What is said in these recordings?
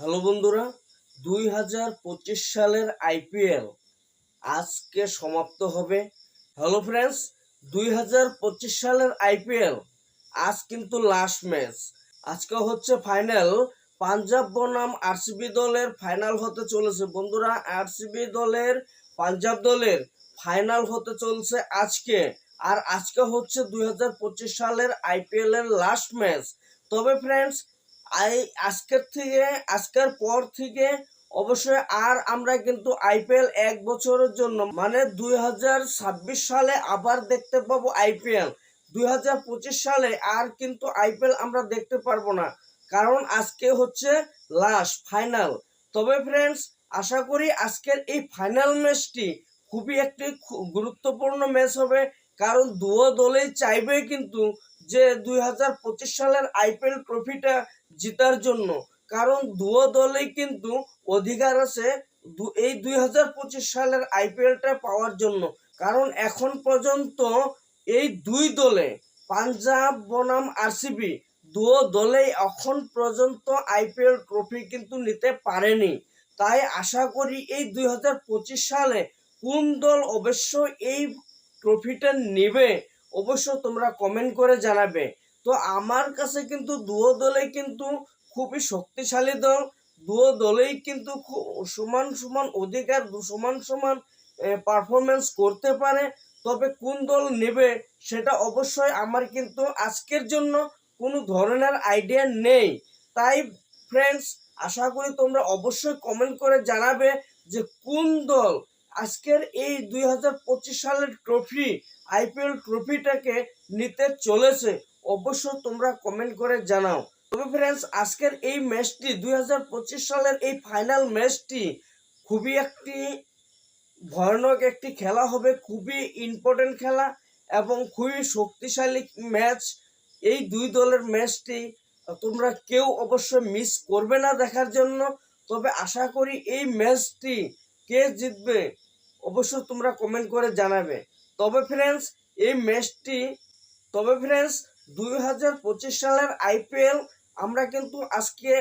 Hello বন্ধুরা, দুই হাজার পঁচিশ সালের আইপিএল আজকে সমাপ্ত হবে। হ্যালো ফ্রেন্ডস দুই হাজার পঁচিশ সালের আইপিএল আজ কিন্তু লাস্ট ম্যাচ আজকে হচ্ছে ফাইনাল পাঞ্জাব বনাম আরসিবি দলের ফাইনাল হতে চলেছে। বন্ধুরা, আরসিবি দলের, পাঞ্জাব দলের ফাইনাল হতে চলছে আজকে। আর আজকে হচ্ছে দুই হাজার পঁচিশ সালের আইপিএল এর লাস্ট ম্যাচ তবে ফ্রেন্ডস আজকের থেকে, আজকের পর থেকে অবশ্যই আর আমরা কিন্তু আইপিএল এক বছরের জন্য মানে দুই হাজার ছাব্বিশ সালে আবার দেখতে পাবো আইপিএল দুই হাজার পঁচিশ সালে আর কিন্তু আইপিএল আমরা দেখতে পারব না, কারণ আজকে হচ্ছে লাস্ট, ফাইনাল। তবে ফ্রেন্ডস আশা করি আজকের এই ফাইনাল ম্যাচটি খুবই একটি গুরুত্বপূর্ণ ম্যাচ হবে, কারণ দুও দলেই চাইবে কিন্তু যে দুই হাজার পঁচিশ সালের আইপিএল ট্রফিটা জেতার জন্য। কারণ দুও দলেই কিন্তু অধিকার আছে এই দুই হাজার পঁচিশ সালের আইপিএলটা পাওয়ার জন্য। কারণ এখন পর্যন্ত এই দুই দলে, পাঞ্জাব, বনাম, আরসিবি দুও দলেই এখন পর্যন্ত আইপিএল ট্রফি কিন্তু নিতে পারেনি। তাই আশা করি এই দুই হাজার পঁচিশ সালে কোন দল অবশ্য এই ট্রফিটা নেবে, অবশ্য তোমরা কমেন্ট করে জানাবে। তো আমার কাছে কিন্তু দুও দলে কিন্তু খুবই শক্তিশালী দল। দুও দলেই কিন্তু সমান সমান অধিকার সমান সমান পারফরমেন্স করতে পারে। তবে কোন দল নেবে সেটা অবশ্যই আমার কিন্তু আজকের জন্য কোনো ধরনের আইডিয়া নেই। তাই ফ্রেন্ডস আশা করি তোমরা অবশ্যই কমেন্ট করে জানাবে যে কোন দল আজকের এই দুই হাজার পঁচিশ সালের ট্রফি আইপিএল ট্রফিটাকে নিতে চলেছে। অবশ্য তোমরা কমেন্ট করে জানাও। তবে ফ্রেন্ডস আজকের এই ম্যাচটি দুই হাজার পঁচিশ সালের এই ফাইনাল ম্যাচটি খুবই একটি ভয়ানক একটি খেলা হবে, খুবই ইম্পর্টেন্ট খেলা এবং খুবই শক্তিশালী ম্যাচ এই দুই দলের ম্যাচটি তোমরা কেউ অবশ্যই মিস করবে না দেখার জন্য। তবে আশা করি এই ম্যাচটি কে জিতবে অবশ্য তোমরা কমেন্ট করে জানাবে। তবে ফ্রেন্ডস এই ম্যাচটি তবে ফ্রেন্ডস দুই হাজার পঁচিশ সালের আইপিএল আমরা কিন্তু আজকে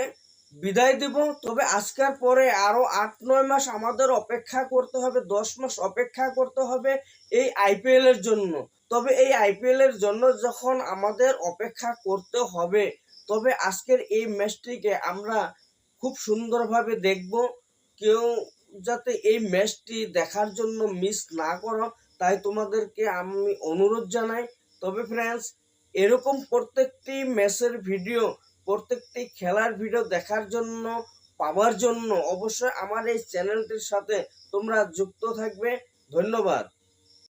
বিদায় দেব। তবে আজকের পরে আরও আট, নয় মাস আমাদের অপেক্ষা করতে হবে, দশ মাস অপেক্ষা করতে হবে এই আইপিএল এর জন্য। তবে এই আইপিএল এর জন্য যখন আমাদের অপেক্ষা করতে হবে, তবে আজকের এই ম্যাচটিকে আমরা খুব সুন্দরভাবে দেখব। কেউ যাতে এই ম্যাচটি দেখার জন্য মিস না করো, তাই তোমাদেরকে আমি অনুরোধ জানাই। তবে ফ্রেন্ডস এরকম প্রত্যেকটি ম্যাচের ভিডিও, প্রত্যেকটি খেলার ভিডিও দেখার জন্য, পাওয়ার জন্য অবশ্যই আমার এই চ্যানেলটির সাথে তোমরা যুক্ত থাকবে। ধন্যবাদ।